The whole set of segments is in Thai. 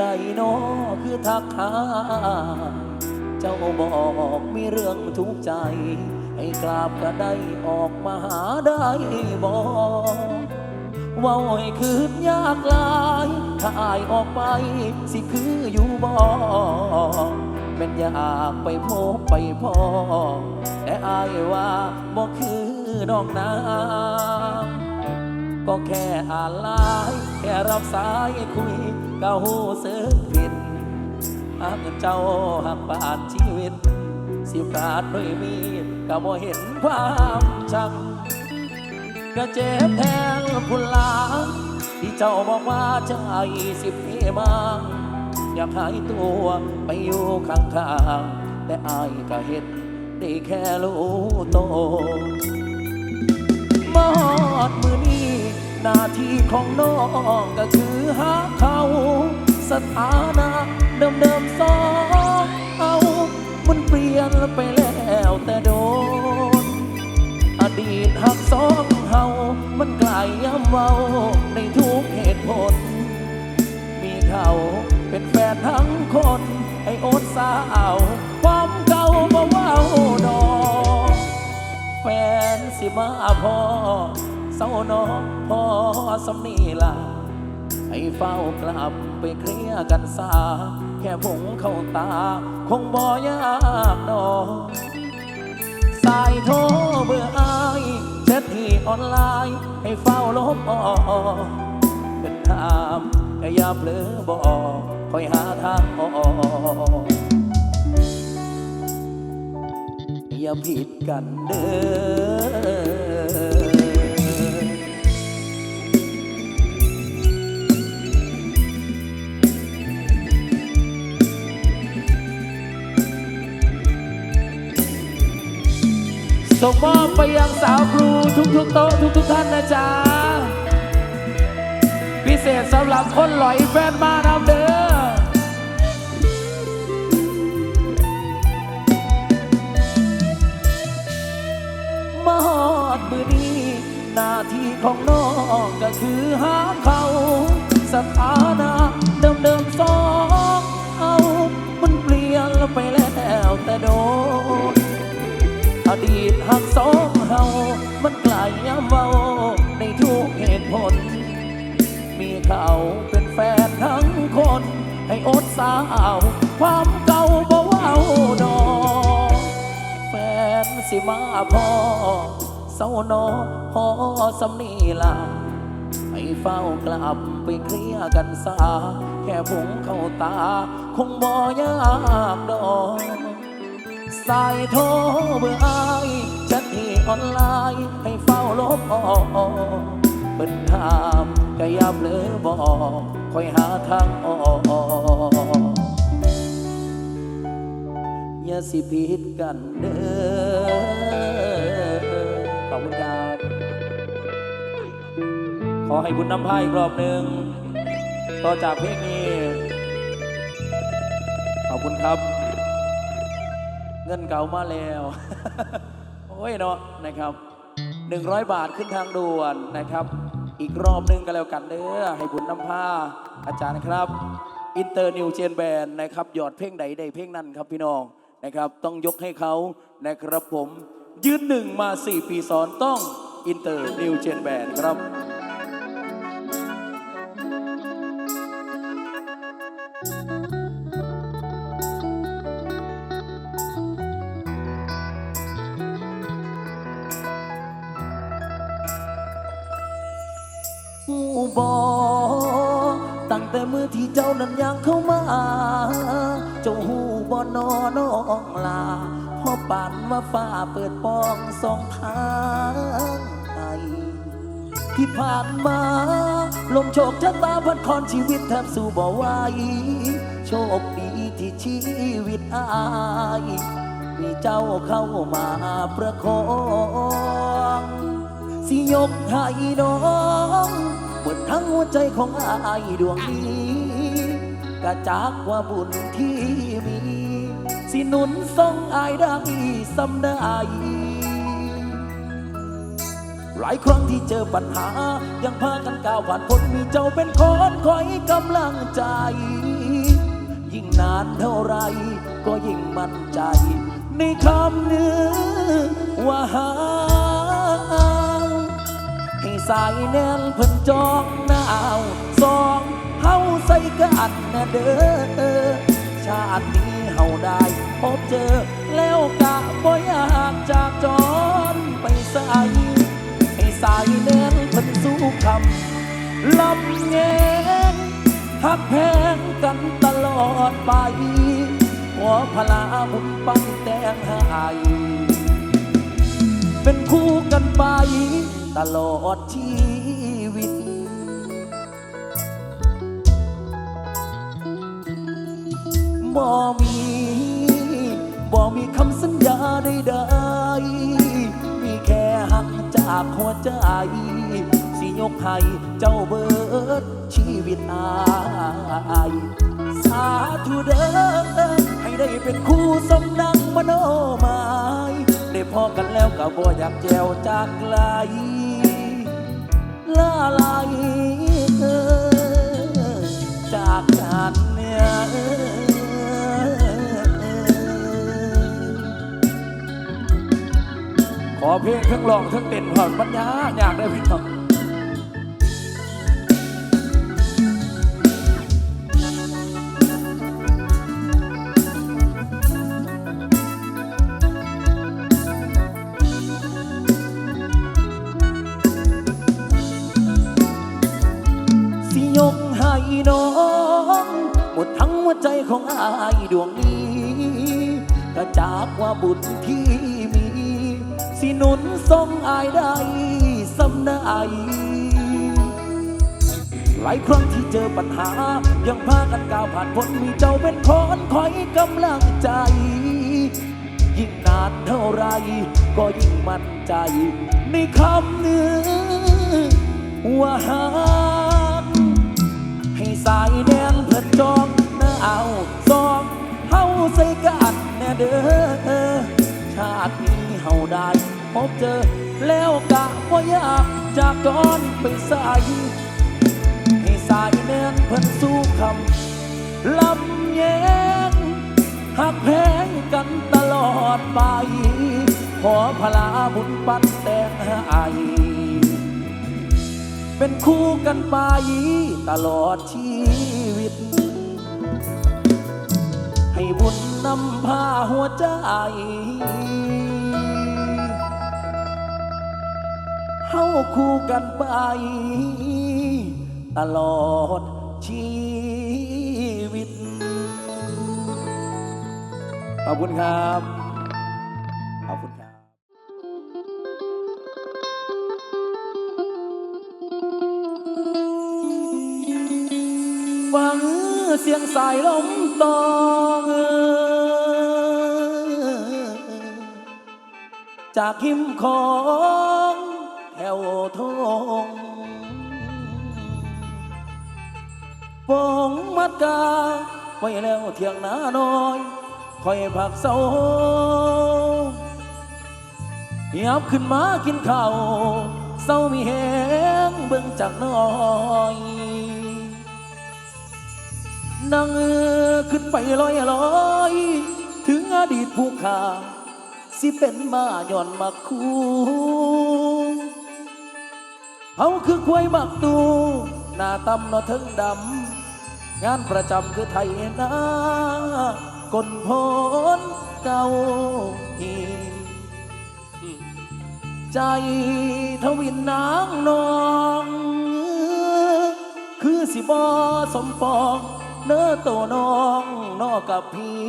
ใดนาะคือทักหา เจ้าบอกมีเรื่องทุกข์ใจ ให้กราบก็ได้ออกมาหาได้บอกว่าให้คืนยากลายถ้าอายออกไป สิคืออยู่บ่แม่นอยากไปพบไปพ่อแต่อายว่าบ่คือดอกนางก็แค่อ่านไลน์แค่รับสายคุย ก็หูสึกผิดหากเจ้าหักปานชีวิต สิบาทด้วยมีดก็บ่เห็นความชังก็เจ็บแทนคุณลาที่เจ้าบอกว่าใจสิบปีมังอยากหายตัวไปอยู่ข้างๆแต่อายก็เห็นได้แค่รู้โตวมอดมือนี้ หน้าที่ของน้องก็คือหาเขาสถานะเดิมเดิมๆสองเอามันเปลี่ยนไปแล้วแต่โดน อดีตหักสองเฮามันกลายย้ำเว้าในทุกเหตุผล มีเขาเป็นแฟนทั้งคนให้โอดสาว ความเก่าบ่เว้าดอกแฟนสิมาพอ เศร้าหนอพอสำนีลาให้เฝ้ากลับไปเคลียกันซาแค่ผงเข้าตา คงบ่ยากดอกสายโทรเบื่ออายแชทที่ออนไลน์ ให้เฝ้าลบออกเป็นถามก็อย่าเผลอบอกคอยหาทางออกอย่าผิดกันเด้อ ส่งมอบไปยังสาวครูทุกทุกๆโต๊ะทุกทุกๆท่านนะจ๊ะ พิเศษสำหรับคนหลอยแฟนมานำเด้อมาฮอดมือนี้หน้าที่ของน้องก็คือหาเขาสถานะเดิมเดิมๆสองเอา มันเปลี่ยนไปแล้วแต่โดน ดีตหักสองเฮา มันกลายย้ำเว้าในทุกเหตุผล มีเขาเป็นแฟนทั้งคน ให้อดสาวความเก่าบ่เว้าดอกแฟนสิมาพอเศร้านอพอสำนีลาให้เฝ้ากลับไปเคลียร์กันซาแค่ผงเข้าตา คงบ่ยากดอก สายโทรเบื่ออายแชทที่ออนไลน์ให้เฝ้าลบออกเปิดถามก็ย่าเลอบอกคอยหาทางออกอย่าสิผิดกันเด้อขอบคุณครับขอให้บุญนำพาอีกรอบหนึ่งต่อจากเพลงนี้ ขอบคุณครับ เงินเก่ามาแล้ว โอ้ยเนาะนะครับ 100 บาทขึ้นทางด่วนนะครับ อีกรอบหนึงก็แล้วกันเด้อให้บุญน้ำพาอาจารย์ครับ อินเตอร์นิวเจนแบนนะครับหยอดเพลงใดใดเพลงนั้นครับพี่น้องนะครับ ต้องยกให้เขานะครับผม ยืนหนึ่งมา 4 ปีซ้อนต้องอินเตอร์นิวเจนแบนครับ บอตั้งแต่มือที่เจ้านั้นยังเข้ามา เจ้าหูบอนอน้องลาพอป่านว่าฟ้าเปิดปองสองทางไอที่ผ่านมา ลมโชคชะตาพัดคอนชีวิตแทบสู้บ่ไหวโชคดีที่ชีวิตอายมีเจ้าเข้ามาประคองสิยกให้น้อง มดทั้งหัวใจของอายดวงนี้กะจากว่าบุญที่มี สิหนุนส่งอายได้สำได้รายครั้งที่เจอปัญหา ยังพากันก้าวผ่านพ้นมีเจ้าเป็นคนคอยกำลังใจ ยิ่งนานเท่าไร ก็ยิ่งมั่นใจ ในคำนี้ว่าหา ให้สายแน่นเพิ่นจองหนาวสองเฮาใส่กันนะเด้อชาตินี้เฮาได้พบเจอ แล้วกะบ่อยากจากจรไปใส่ให้สายแน่นเพิ่นสู้คำลำแงงหักแพงกันตลอดไปขอพลาบุญปังแต่งให้เป็นคู่กันไป ตลอดชีวิต บ่มี บ่มีคำสัญญาใดๆมีแค่หักจากหัวใจ สิยกให้เจ้าเบิดชีวิตอายสาธุเด้อให้ได้เป็นคู่สมดังมโนหมาย ได้พอกันแล้วก็บ่อยากแจวจากไกล ลาลายเออจากกันเนี่ยขอเพลงทั้งร้องทั้งเต้นผ่อนปัญญาอยากได้พี่น้อง หัวใจของอายดวงนี้ก็จากว่าบุญที่มี สิหนุนทรงอายได้สำนายหลายครั้งที่เจอปัญหา ยังพากันก้าวผ่านพ้นมีเจ้าเป็นคนคอยกำลังใจ ยิ่งนานเท่าไร ก็ยิ่งมั่นใจ ในคำนี้ว่าหากให้สายแดนเพิ่นจอง เอเอาซองเฮาใส่กันแน่เด้อชาตินี้เฮาได้พบเจอ แล้วกะว่าอยากจากจอนไปใส่ให้สายแดนเพิ่นสู้คำลำแยงหักแพงกันตลอดไป ขอพลาบุญปันแต่งให้เป็นคู่กันไปตลอดชี ให้บุญนำพาหัวใจ เฮาคู่กันไป ตลอดชีวิต ขอบคุณครับ ขอบคุณครับฟังเสียงสายลม ตองจากหิมของแถวทงปองมัดกาไว้แล้วเที่ยงนาน้อยคอยผักเศร้าเหียบขึ้นมากินข้าวเศร้ามีแหงเบิ่งจากน้อย นั่งขึ้นไปลอยลอย ถึงอดีตผู้ขาสิเป็นมาย่อนมาคู่เขาคือควายมักตูหน้าตำนอถึงดำ งานประจำคือไทยนากลพนเก่าอีใจทวินนางนอง คือสิบอสมปอง เนื้อโตน้องนอกกับพี่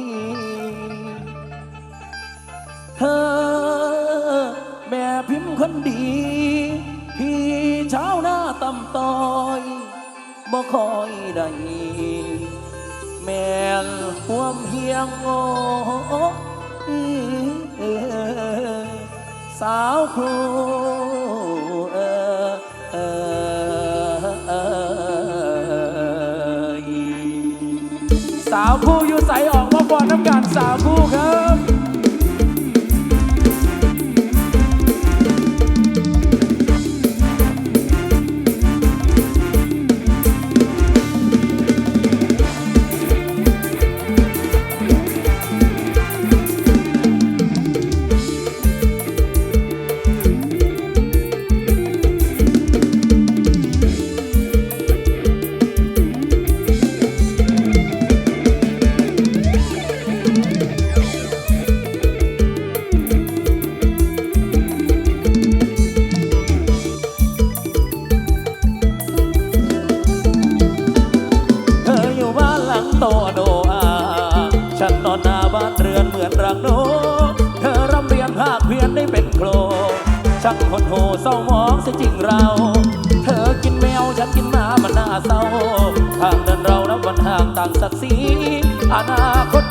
เธอ แม่พิมพ์คนดี พี่เช้าหน้าตำต้อยบ่คอยได้แม่นห่วมเฮียงโอสาวครู กมาก่อนน้ำกันสาวคู่ครับ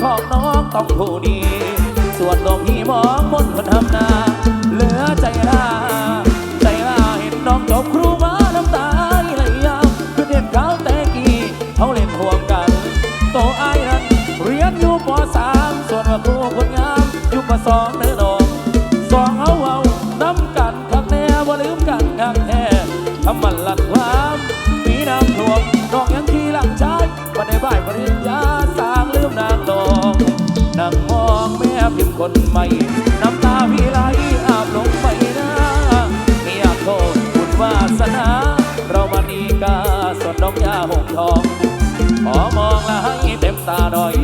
ของน้องต้องผู้ดี ส่วนตัวพี่มองมน นใหม่ น้ำตาพี่ไลอาบลงไปนะอยากโทษคุณวาสนา เรามานีกาสดดกยาหงทอง ขอมองละให้เต็มตาดอย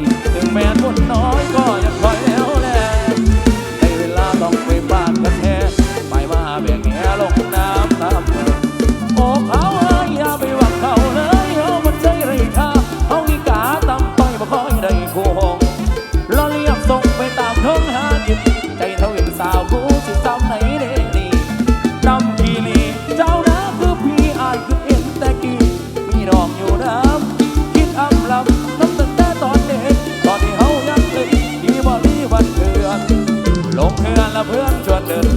旋转的。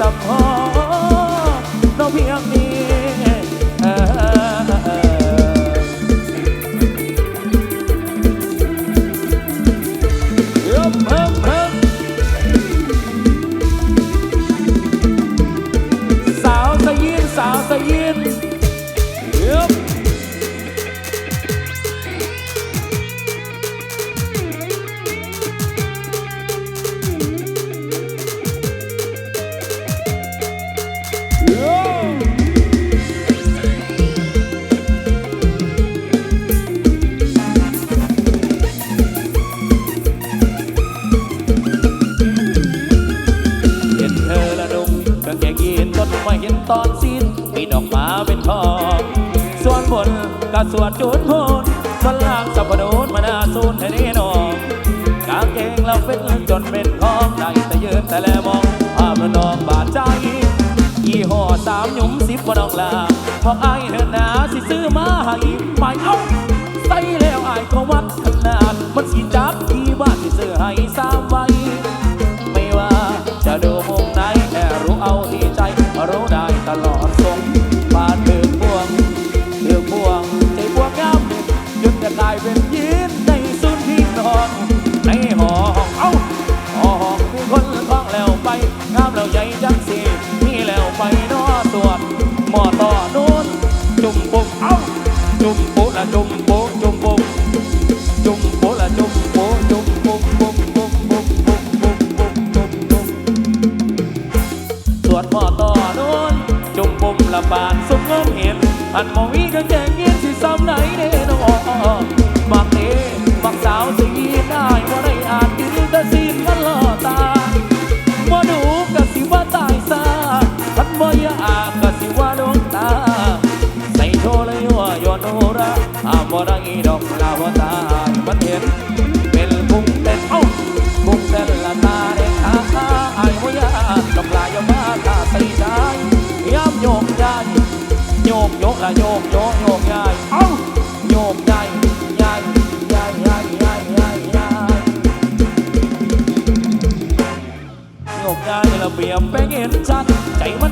สัมพอน้องเพียงนี้สาวสยินสาวสยิน สวดจุดโทษมันลางสับปะโดนมาหน้าซูนให้แน่นอนกางเกงเราเป็นจนเป็นทองใจแต่ยืนแต่แลมองภาพระนองบาดใจอีห้อสามหยุ่มสิบบ่ดองลาพอไอ้เธอหนาสิซื้อมาให้ไปเอ้าใส่แล้วไอ้ก็วัดขนาดมันสิจับที่บ้าสิซื้อให้สามไว้ คันมองอีกันแจงเงียบสิซ้ำไหนเด้น้องอ้อมักเด้มักสาวสีได้บ่ได้อาจกินแต่สีมันล่อตาบ่ดูก็สิว่าตายซาคันบ่อากก็สิว่าดวงตาใส่โทรเลยว่าย้อนโหราอ่าบ่รังอีดอกลาวตา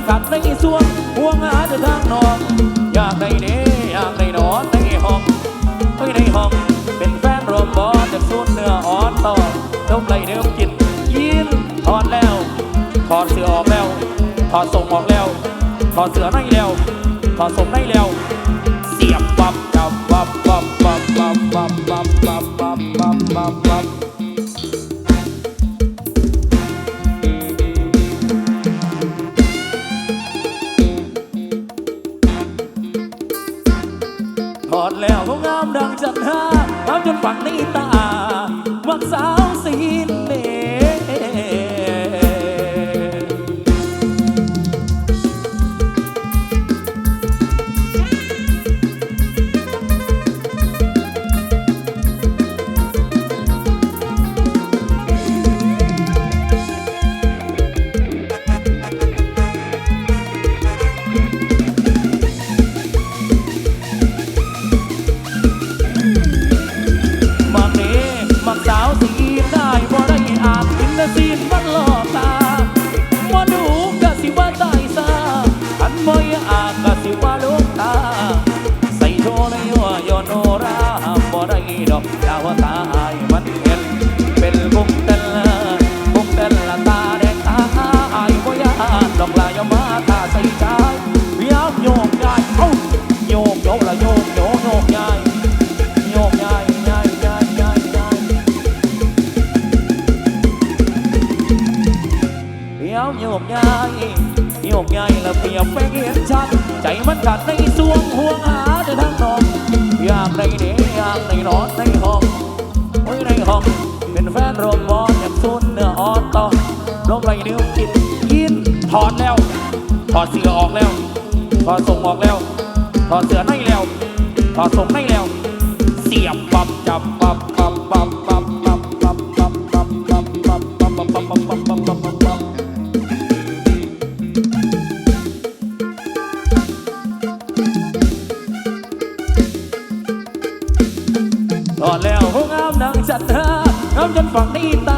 กันในสวงห่วงหาเดินทางนอกอยากได้เด้อยากในนอนในห้องไม่ในห้อง เป็นแฟนรวมบอสจากสูนเนื้ออ่อนต่อทบไหลเดิมกินยินถอดแล้ว ถอดเสื้อออกแล้ว ถอดส่งออกแล้ว ถอดเสื้อในแล้ว ถอดส่งในแล้ว เสียบปับปับปับปับปับปับปับปับปับปับปับบ 把你当 ดอกดาวตาไอ้มันเห็นเป็นบุ้งเต้นบุ้งเต้นละตาแดงตาไอ้บ่ยานดอกลายมาตาใส่ใจยามโยกย้ายเอ้โยกโยกละโยกโยกโยกย้ายโยกย้ายย้ายย้ายย้ายย้ายยามโยกย้ายโยกย้ายละเปียบไปเห็นชัดใจมันขาดในสวงห่วงหาจะทั้งนองอยากได้เด้ ในนอถในห้องโอ้ยในห้อง เป็นแฟนโมบอทอย่างซุนเนื้อออต้อลมไรนิ้วกินกินถอดแล้ว ถอดเสื้อออกแล้ว ถอดส่งออกแล้ว ถอดเสื้อให้แล้ว ถอดส่งให้แล้ว เสียบปั๊บจับปับปับปับปับปับปับปับปับปับปับปับปับปับปับปับ ฝั่งนี้ตา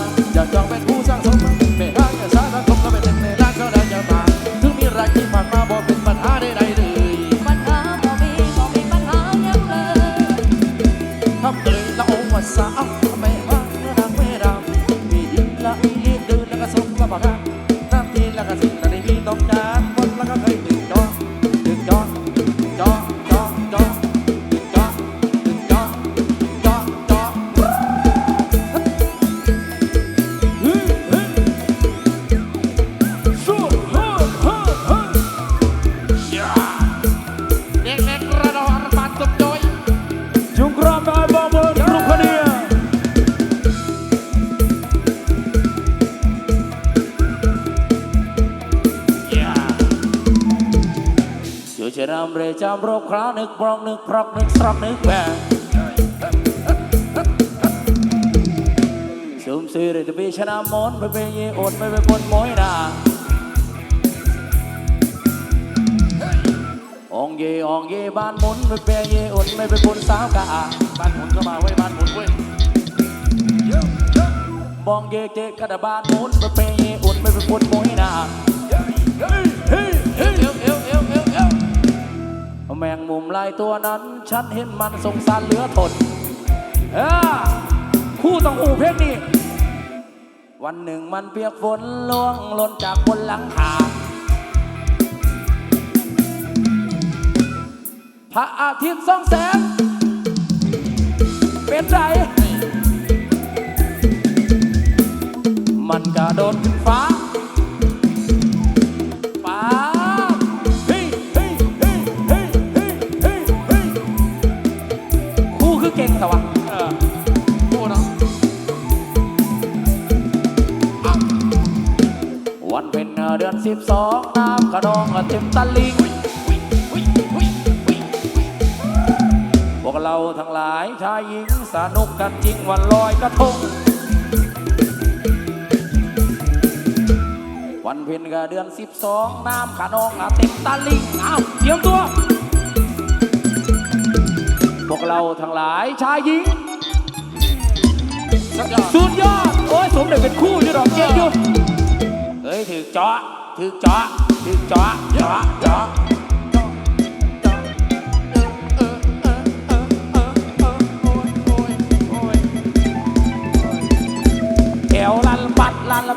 ล อยู่เชรำเรจำรบครานึกบรองนึกพรอกนึกสรอกนึกแบงชุมซีเรตบีชนะมนไม่เป็นเยอดไม่เป็นคนมอยนาองเยองเยบ้านหมุนไม่เป็นเยอดไม่เป็นคนสาวกาบ้านหมุนก็มาไว้บ้านหมุนเว้ยมองเยเจกระดาบ้านหมุนไม่เป็นเยอดไม่เป็นคนมอยนา แมงมุมลายตัวนั้น ฉันเห็นมันสงสารเหลือทนเออคู่ต้องอู่เพลงนี้ วันหนึ่งมันเปียกฝนล่วงหล่นจากบนหลังคาพระอาทิตย์ส่องแสงเป็นไรมันกระโดดขึ้นฟ้า เต็มตะลิงพวกเราทั้งหลายชายหญิงสนุกกันจริงวันลอยกระทง วันเพ็ญก็เดือนสิบสองน้ำขนองอาเต็มตะลิงอ้าวเตรียมตัว พวกเราทั้งหลายชายหญิงสุดยอดสุดยอดโอ้ยสมเด็จเป็นคู่อยู่ดอกเก่งอยู่เฮ้ยถือเจาะถือเจาะ ถือเจาะเจาะเจาะเอวลันละปัดลันล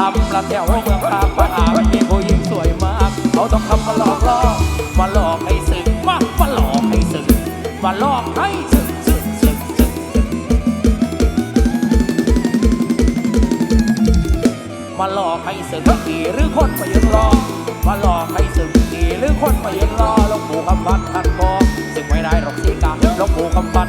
ฏิบัติธรรมละแถวเมืองคาปะอามีผู้หญิงสวยมากเขาต้องคำมาหลอกล่อมาหลอกให้สึกมามาหลอกให้สึกมาหลอกให้สึกสึกสึกสึกมาหลอกให้สึกดีหรือคนมายืนรอมาหลอกให้สึกดีหรือคนมายืนรอหลวงปู่คำพันทันคอสึกไม่ได้หรอกสีกาหลวงปู่คำพัน